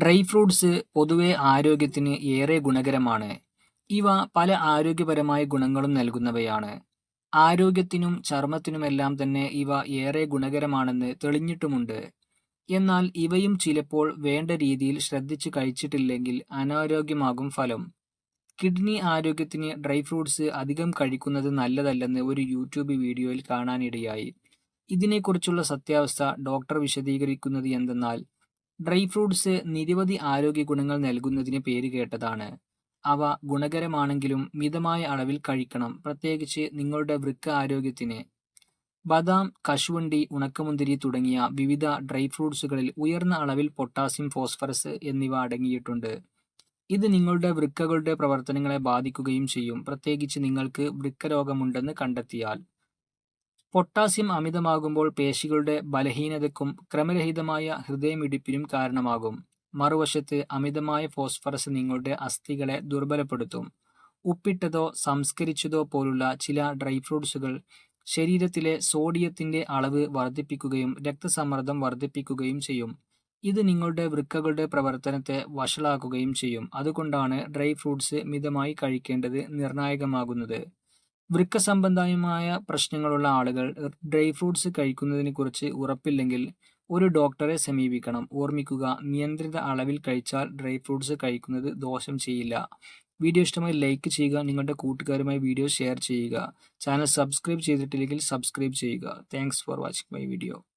Dry fruits പൊതുവെ ആരോഗ്യത്തിന് ഏറെ ഗുണകരമാണ്. ഇവ പല ആരോഗ്യപരമായ ഗുണങ്ങളും നൽകുന്നവയാണ്. ആരോഗ്യത്തിനും ചർമ്മത്തിനുമെല്ലാം തന്നെ ഇവ ഏറെ ഗുണകരമാണെന്ന് തെളിഞ്ഞിട്ടുമുണ്ട്. എന്നാൽ ഇവയും ചിലപ്പോൾ വേണ്ട രീതിയിൽ ശ്രദ്ധിച്ച് കഴിച്ചിട്ടില്ലെങ്കിൽ അനാരോഗ്യമാകും ഫലം. കിഡ്നി ആരോഗ്യത്തിന് ഡ്രൈ ഫ്രൂട്ട്സ് അധികം കഴിക്കുന്നത് നല്ലതല്ലെന്ന് ഒരു യൂട്യൂബ് വീഡിയോയിൽ കാണാനിടയായി. ഇതിനെക്കുറിച്ചുള്ള സത്യാവസ്ഥ ഡോക്ടർ വിശദീകരിക്കുന്നത് എന്തെന്നാൽ ഡ്രൈ ഫ്രൂട്ട്സ് നിരവധി ആരോഗ്യ ഗുണങ്ങൾ നൽകുന്നതിന് പേര് കേട്ടതാണ് അവ ഗുണകരമാണെങ്കിലും മിതമായ അളവിൽ കഴിക്കണം പ്രത്യേകിച്ച് നിങ്ങളുടെ വൃക്ക ആരോഗ്യത്തിന്. ബദാം, കശുവണ്ടി, ഉണക്കമുന്തിരി തുടങ്ങിയ വിവിധ ഡ്രൈ ഫ്രൂട്ട്സുകളിൽ ഉയർന്ന അളവിൽ പൊട്ടാസ്യം, ഫോസ്ഫറസ് എന്നിവ അടങ്ങിയിട്ടുണ്ട്. ഇത് നിങ്ങളുടെ വൃക്കകളുടെ പ്രവർത്തനങ്ങളെ ബാധിക്കുകയും ചെയ്യും പ്രത്യേകിച്ച് നിങ്ങൾക്ക് വൃക്കരോഗമുണ്ടെന്ന് കണ്ടെത്തിയാൽ. പൊട്ടാസ്യം അമിതമാകുമ്പോൾ പേശികളുടെ ബലഹീനതയ്ക്കും ക്രമരഹിതമായ ഹൃദയമിടിപ്പിനും കാരണമാകും. മറുവശത്ത് അമിതമായ ഫോസ്ഫറസ് നിങ്ങളുടെ അസ്ഥികളെ ദുർബലപ്പെടുത്തും. ഉപ്പിട്ടതോ സംസ്കരിച്ചതോ പോലുള്ള ചില ഡ്രൈ ഫ്രൂട്ട്സുകൾ ശരീരത്തിലെ സോഡിയത്തിന്റെ അളവ് വർദ്ധിപ്പിക്കുകയും രക്തസമ്മർദ്ദം വർദ്ധിപ്പിക്കുകയും ചെയ്യും. ഇത് നിങ്ങളുടെ വൃക്കകളുടെ പ്രവർത്തനത്തെ വഷളാക്കുകയും ചെയ്യും. അതുകൊണ്ടാണ് ഡ്രൈ ഫ്രൂട്ട്സ് മിതമായി കഴിക്കേണ്ടത് നിർണായകമാകുന്നത്. വൃക്ക സംബന്ധമായ പ്രശ്നങ്ങളുള്ള ആളുകൾ ഡ്രൈ ഫ്രൂട്ട്സ് കഴിക്കുന്നതിനെക്കുറിച്ച് ഉറപ്പില്ലെങ്കിൽ ഒരു ഡോക്ടറെ സമീപിക്കണം. ഓർമ്മിക്കുക നിയന്ത്രിത അളവിൽ കഴിച്ചാൽ ഡ്രൈ ഫ്രൂട്ട്സ് കഴിക്കുന്നത് ദോഷം ചെയ്യില്ല. വീഡിയോ ഇഷ്ടമായി ലൈക്ക് ചെയ്യുക നിങ്ങളുടെ കൂട്ടുകാരുമായി വീഡിയോ ഷെയർ ചെയ്യുക. ചാനൽ സബ്സ്ക്രൈബ് ചെയ്തിട്ടില്ലെങ്കിൽ സബ്സ്ക്രൈബ് ചെയ്യുക. Thanks for watching my video.